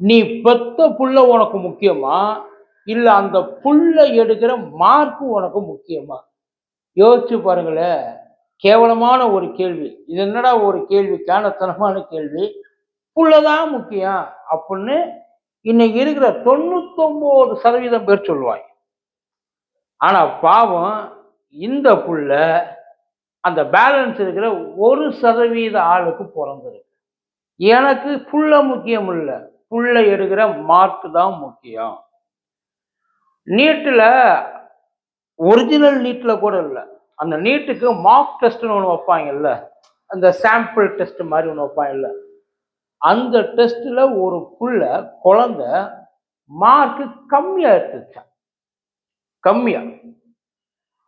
நீ பெத்த புள்ள உனக்கு முக்கியமா? இல்லை அந்த புள்ள எடுக்கிற மார்க்கு உனக்கு முக்கியமா? யோசிச்சு பாருங்களேன் கேவலமான ஒரு கேள்வி. இது என்னடா ஒரு கேள்வி? கேனத்தனமான கேள்வி. புள்ளதான் முக்கியம் அப்படின்னு இன்னைக்கு இருக்கிற தொண்ணூத்தொம்பது சதவீதம் பேர் சொல்லுவாங்க. ஆனா பாவம் இந்த புள்ள அந்த பேலன்ஸ் இருக்கிற ஒரு சதவீத ஆளுக்கு பிறந்திருக்கு. எனக்கு புள்ள முக்கியம் இல்லை. புள்ள எடுக்கிற மார்க் தான் முக்கியம். நீட்டில் ஒரிஜினல் நீட்டில் கூட இல்லை. அந்த நீட்டுக்கு மார்க் டெஸ்ட்னு ஒன்று வைப்பாங்கல்ல? அந்த சாம்பிள் டெஸ்ட் மாதிரி ஒன்று வைப்பாங்கல்ல? அந்த டெஸ்ட்டில் ஒரு புள்ள குழந்த மார்க்கு கம்மியாக எடுத்துச்சான் கம்மியாக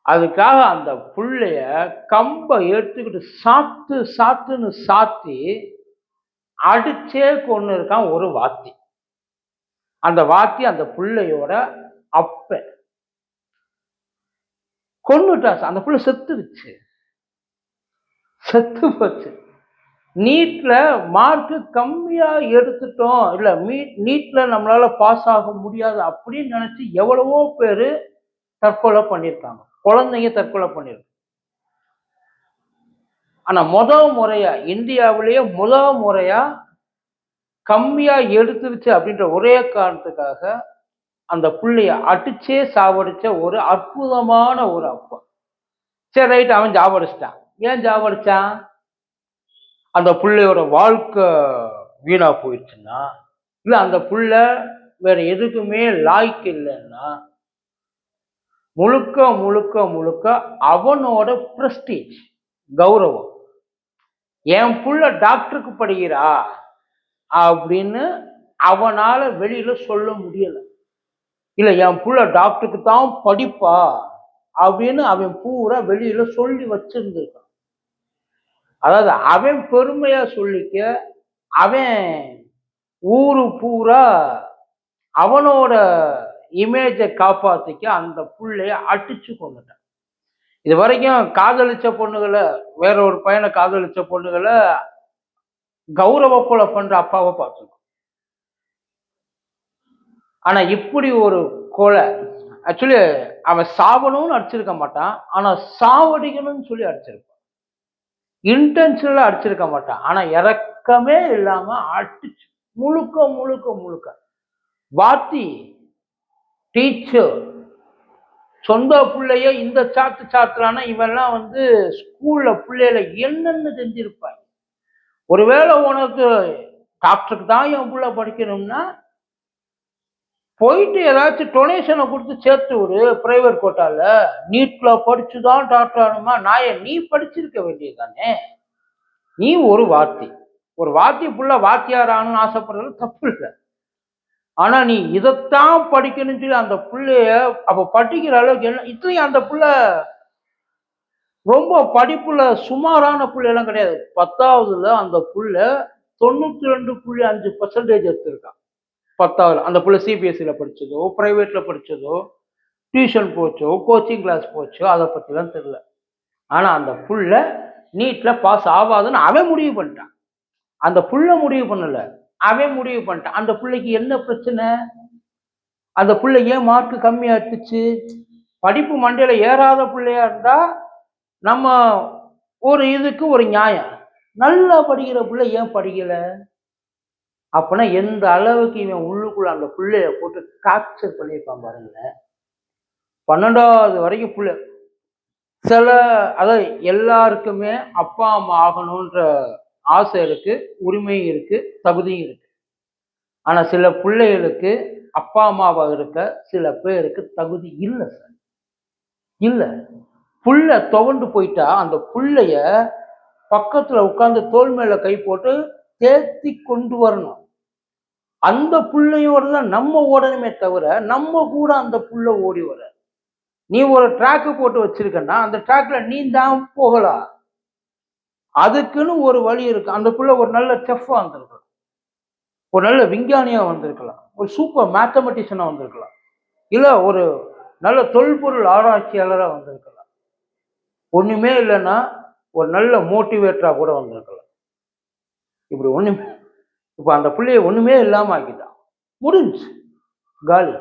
அதுக்காக அந்த புள்ளைய கம்பை எடுத்துக்கிட்டு சாத்து சாத்துன்னு சாத்தி அடிச்சே கொண்டு இருக்கான் ஒரு வாத்தி. அந்த வாத்தி அந்த புள்ளையோட அப்ப கொண்டுட்டா அந்த புள்ள செத்துருச்சு. செத்து போச்சு. நீட்ல மார்க்கு கம்மியா எடுத்துட்டோம். இல்ல நீட்ல நம்மளால பாஸ் ஆக முடியாது அப்படின்னு நினைச்சு எவ்வளவோ பேரு தற்கொலை பண்ணியிருக்காங்க குழந்தைங்க தற்கொலை பண்ணியிருக்காங்க ஆனா முத முறையா இந்தியாவிலேயே முத முறையா கம்மியா எடுத்துருச்சு அப்படின்ற ஒரே காரணத்துக்காக அந்த புள்ளைய அடிச்சே சாவடிச்ச ஒரு அற்புதமான ஒரு அப்பா. சரி ரைட் அவன் ஜாவடிச்சிட்டான் ஏன் ஜாவடிச்சான் அந்த பிள்ளையோட வாழ்க்கை வீணா போயிடுச்சுன்னா இல்ல அந்த புள்ள வேற எதுக்குமே லாய்க்கு இல்லைன்னா முழுக்க முழுக்க முழுக்க அவனோட பிரஸ்டீஜ் கௌரவம். என் புள்ள டாக்டருக்கு படிக்கிறா அப்படின்னு அவனால் வெளியில் சொல்ல முடியலை. இல்லை என் புள்ள டாக்டருக்கு தான் படிப்பா அப்படின்னு அவன் பூரா வெளியில் சொல்லி வச்சிருந்துருக்கான். அதாவது அவன் பெருமையாக சொல்லிக்க அவன் ஊரு பூரா அவனோட இமேஜை காப்பாற்றிக்க அந்த புள்ளைய அடிச்சு கொண்டுட்டான். இது வரைக்கும் காதலிச்ச பொண்ணுகளை வேற ஒரு பையனை காதலிச்ச பொண்ணுகளை கௌரவ கொலை பண்ற அப்பாவை பார்த்துருக்கோம். ஆனா இப்படி ஒரு கொலை ஆக்சுவலி அவன் சாவணும்னு அடிச்சிருக்க மாட்டான். ஆனா சாவடிக்கணும்னு சொல்லி அடிச்சிருப்பான். இன்டென்ஷனலா அடிச்சிருக்க மாட்டான். ஆனா இறக்கமே இல்லாம அடிச்சு முழுக்க முழுக்க முழுக்க. வாத்தி டீச்சர் சொந்த பிள்ளைய இந்த சாத்து சாத்துறானா இவெல்லாம் வந்து ஸ்கூல்ல பிள்ளையில என்னென்னு தெரிஞ்சிருப்பாங்க. ஒருவேளை உனக்கு டாக்டருக்கு தான் என் பிள்ளை படிக்கணும்னா போயிட்டு ஏதாச்சும் டொனேஷனை கொடுத்து சேர்த்து விடு பிரைவேட் கோட்டால நீட்ல படிச்சு தான் டாக்டர் ஆகணுமா? நாய நீ படிச்சிருக்க வேண்டியது தானே நீ ஒரு வார்த்தை ஒரு வார்த்தை புள்ள வாத்தியார் ஆகணும்னு ஆசைப்படுறது தப்பு இல்லை. ஆனா நீ இதைத்தான் படிக்கணும்னு சொல்லி அந்த பிள்ளைய அப்போ படிக்கிற அளவுக்கு என்ன இத்தனையும் அந்த பிள்ளை ரொம்ப படிப்புல சுமாரான பிள்ளைலாம் கிடையாது. பத்தாவதுல அந்த புள்ள தொண்ணூத்தி ரெண்டு புள்ளி அஞ்சு பர்சன்டேஜ் எடுத்திருக்கான் பத்தாவதுல அந்த புள்ள சிபிஎஸ்சியில் படிச்சதோ ப்ரைவேட்ல படிச்சதோ டியூஷன் போச்சோ கோச்சிங் கிளாஸ் போச்சோ அதை பற்றிலாம் தெரியல. ஆனால் அந்த புள்ள நீட்டில் பாஸ் ஆகாதுன்னு அவன் முடிவு பண்ணிட்டான். அந்த புள்ள முடிவு பண்ணலை. அவன் முடிவு பண்ணிட்டான். அந்த பிள்ளைக்கு என்ன பிரச்சனை? அந்த பிள்ளை ஏன் மார்க்கு கம்மியா படிப்பு மண்டையில் ஏறாத பிள்ளையா இருந்தா நம்ம ஒரு இதுக்கு ஒரு நியாயம். நல்லா படிக்கிற பிள்ளை ஏன் படிக்கலை? அப்பனா எந்த அளவுக்கு இவன் உள்ளுக்குள்ள அந்த பிள்ளைய போட்டு காப்சர் பண்ணியிருப்பான் பாருங்களேன். பன்னெண்டாவது வரைக்கும் பிள்ளை. சில அதாவது எல்லாருக்குமே அப்பா அம்மா ஆகணுன்ற ஆசை இருக்கு உரிமையும் இருக்கு தகுதியும் இருக்கு. ஆனா சில பிள்ளைகளுக்கு அப்பா அம்மாவாக இருக்க சில பேருக்கு தகுதி இல்லை சார். இல்லை. புள்ள துவண்டு போயிட்டா அந்த புள்ளைய பக்கத்துல உட்காந்து தோல் மேல கை போட்டு தேத்தி கொண்டு வரணும். அந்த புள்ளையோட தான் நம்ம ஓடணுமே தவிர நம்ம கூட அந்த புள்ள ஓடி வர நீ ஒரு ட்ராக்கு போட்டு வச்சிருக்கன்னா அந்த ட்ராக்ல நீ தான் போகலாம். அதுக்குன்னு ஒரு வழி இருக்கு. அந்த புள்ள ஒரு நல்ல செஃப்பா வந்திருக்கலாம். ஒரு நல்ல விஞ்ஞானியா வந்திருக்கலாம். ஒரு சூப்பர் மேத்தமெட்டிஷியனா வந்திருக்கலாம். இல்ல ஒரு நல்ல தொல்பொருள் ஆராய்ச்சியாளரா வந்திருக்கலாம். ஒண்ணுமே இல்லைன்னா ஒரு நல்ல மோட்டிவேட்டரா கூட வந்திருக்கலாம். இப்படி ஒண்ணுமே இப்ப அந்த பிள்ளைய ஒண்ணுமே இல்லாம ஆக்கிட்டான். முடிஞ்சு காலி.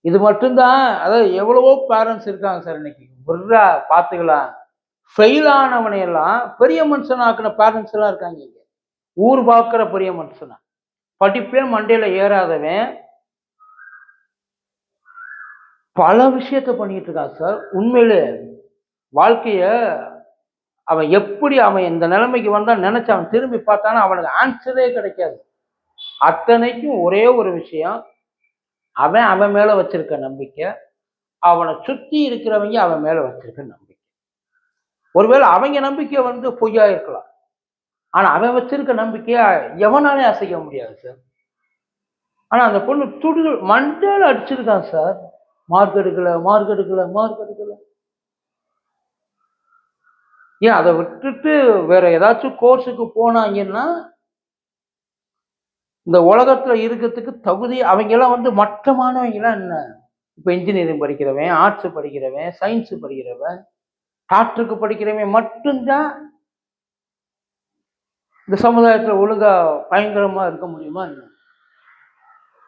இது மட்டும்தான் அதாவது எவ்வளவோ பேரண்ட்ஸ் இருக்காங்க சார் இன்னைக்கு. விட்றா பார்த்துக்கலாம் ஃபெயில் ஆனவனை எல்லாம் பெரிய மனுஷனாக்குன பேரண்ட்ஸ் எல்லாம் இருக்காங்க இங்கே. ஊர் பார்க்குற பெரிய மனுஷனா. படிப்பே மண்டையில் ஏறாதவன். பல விஷயத்த பண்ணிட்டு இருக்கான் சார் உண்மையிலே வாழ்க்கைய அவன் எப்படி அவன் இந்த நிலைமைக்கு வந்தா நினைச்சு அவன் திரும்பி பார்த்தானா அவனுக்கு ஆன்சரே கிடைக்காது. அத்தனைக்கும் ஒரே ஒரு விஷயம். அவன் அவன் மேல வச்சிருக்க நம்பிக்கை. அவனை சுத்தி இருக்கிறவங்க அவன் மேல வச்சிருக்க நம்பிக்கை. ஒருவேளை அவங்க நம்பிக்கை வந்து பொய்யா இருக்கலாம். ஆனா அவன் வச்சிருக்க நம்பிக்கையை எவனாலே அசைக்க முடியாது சார் ஆனா அந்த பொண்ணு துடு மண்டையில அடிச்சிருக்கான் சார் மார்க் எடுக்கல மார்க் எடுக்கல மார்க் எடுக்கல. ஏன் அதை விட்டுட்டு வேற ஏதாச்சும் கோர்ஸுக்கு போனாங்கன்னா இந்த உலகத்துல இருக்கிறதுக்கு தகுதி அவங்க எல்லாம் வந்து மட்டமானவங்க எல்லாம் என்ன? இப்ப இன்ஜினியரிங் படிக்கிறவன் ஆர்ட்ஸ் படிக்கிறவன் சயின்ஸ் படிக்கிறவன் டாக்டருக்கு படிக்கிறவன் மட்டும்தான் இந்த சமுதாயத்தில் ஒழுங்கா பயங்கரமாக இருக்க முடியுமா என்ன?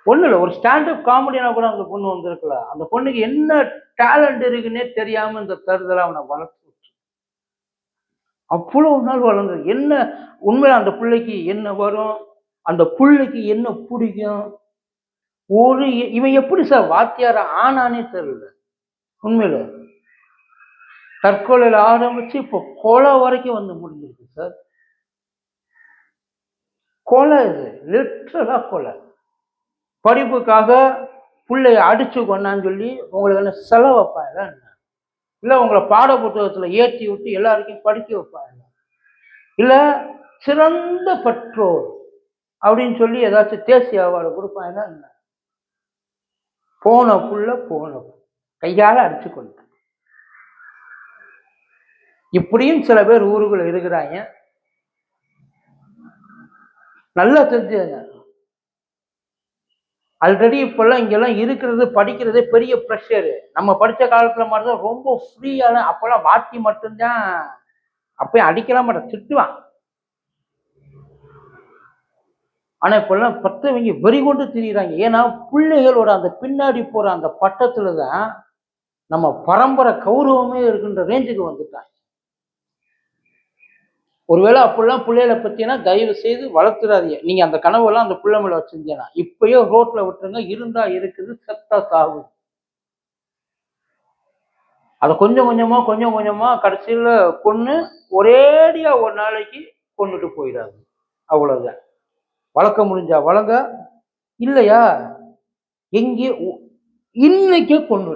ஒன்றும் இல்லை ஒரு ஸ்டாண்டப் காமெடினா கூட அந்த பொண்ணு வந்திருக்கல. அந்த பொண்ணுக்கு என்ன டேலண்ட் இருக்குன்னே தெரியாமல் இந்த தருதலை அவனை வளர்த்து அவ்வளோ அவ்வளவு நாள் வளர்ந்து என்ன உண்மையில அந்த பிள்ளைக்கு என்ன வரும்? அந்த பிள்ளைக்கு என்ன பிடிக்கும்? ஒரு இவன் எப்படி சார் வாத்தியார ஆனானே தெரியல. உண்மையில. தற்கொலையில் ஆரம்பிச்சு இப்போ கொலை வரைக்கும் வந்து முடிஞ்சிருக்கு சார் கொலை இது. லிட்ரலாக கொலை. படிப்புக்காக பிள்ளைய அடிச்சு கொண்டான்னு சொல்லி உங்களுக்கு என்ன செலவு வைப்பாங்க என்ன? இல்லை உங்களை பாட புத்தகத்தில் ஏற்றி விட்டு எல்லாருக்கும் படிக்க வைப்பாங்க இல்லை சிறந்த பெற்றோர் அப்படின்னு சொல்லி ஏதாச்சும் தேசிய அவார்டு கொடுப்பாங்க என்ன? போன புள்ள போன கையால் அடிச்சு கொண்டேன் இப்படியும் சில பேர் ஊருக்குள்ள இருக்கிறாங்க. நல்லா தெரிஞ்சுங்க ஆல்ரெடி இப்பெல்லாம் இங்கெல்லாம் இருக்கிறது படிக்கிறதே பெரிய ப்ரெஷரு நம்ம படித்த காலத்தில் மட்டும்தான் ரொம்ப ஃப்ரீயான அப்போல்லாம் வாத்தி மட்டும்தான். அப்பயும் அடிக்கலாம் மாட்டேன் திட்டுவான். ஆனால் இப்பெல்லாம் பத்தவங்க வெறி கொண்டு திரியிறாங்க. ஏன்னா பிள்ளைகளோட அந்த பின்னாடி போகிற அந்த பட்டத்தில் தான் நம்ம பரம்பரை கௌரவமே இருக்குன்ற ரேஞ்சுக்கு வந்துட்டாங்க. ஒருவேளை அப்படிலாம் பிள்ளைகளை பற்றினா தயவு செய்து வளர்த்துறாதீங்க. நீங்கள் அந்த கனவெல்லாம் அந்த பிள்ளை மேலே வச்சிருந்தீங்கன்னா இப்பயோ ரோட்டில் விட்டுருங்க இருந்தா இருக்குது செத்தா சாகும். அதை கொஞ்சம் கொஞ்சமா கொஞ்சம் கொஞ்சமாக கடைசியில் கொன்று ஒரேடியா ஒரு நாளைக்கு கொண்டுட்டு போயிடாது. அவ்வளோதான் வளர்க்க முடிஞ்சா வளங்க இல்லையா? எங்கே இன்னைக்கே கொண்டு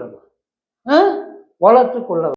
வளர்த்து கொள்ள